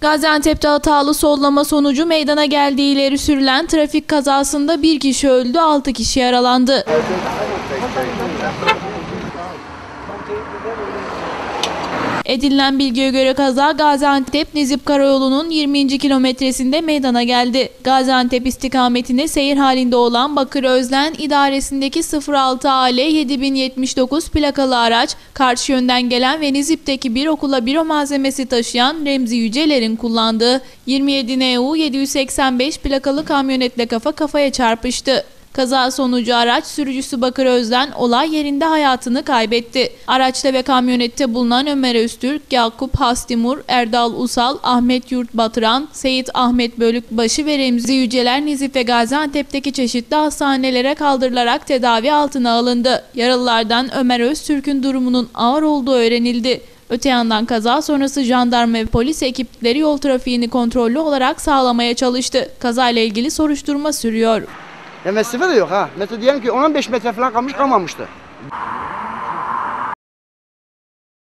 Gaziantep'te hatalı sollama sonucu meydana geldiği ileri sürülen trafik kazasında bir kişi öldü, 6 kişi yaralandı. Edinilen bilgiye göre kaza Gaziantep-Nizip Karayolu'nun 20. kilometresinde meydana geldi. Gaziantep istikametinde seyir halinde olan Bakır Özlen idaresindeki 06 AL 7079 plakalı araç karşı yönden gelen ve Nizip'teki bir okula büro malzemesi taşıyan Remzi Yüceler'in kullandığı 27 NU 785 plakalı kamyonetle kafa kafaya çarpıştı. Kaza sonucu araç sürücüsü Bakır Özden olay yerinde hayatını kaybetti. Araçta ve kamyonette bulunan Ömer Öztürk, Yakup Hastimur, Erdal Usal, Ahmet Yurt Batıran, Seyit Ahmet Bölükbaşı ve Remzi Yüceler Nizip ve Gaziantep'teki çeşitli hastanelere kaldırılarak tedavi altına alındı. Yaralılardan Ömer Öztürk'ün durumunun ağır olduğu öğrenildi. Öte yandan kaza sonrası jandarma ve polis ekipleri yol trafiğini kontrollü olarak sağlamaya çalıştı. Kazayla ilgili soruşturma sürüyor. Ya mesafe de yok ha. Mesela diyelim ki 15 metre falan kalmış kalmamıştı.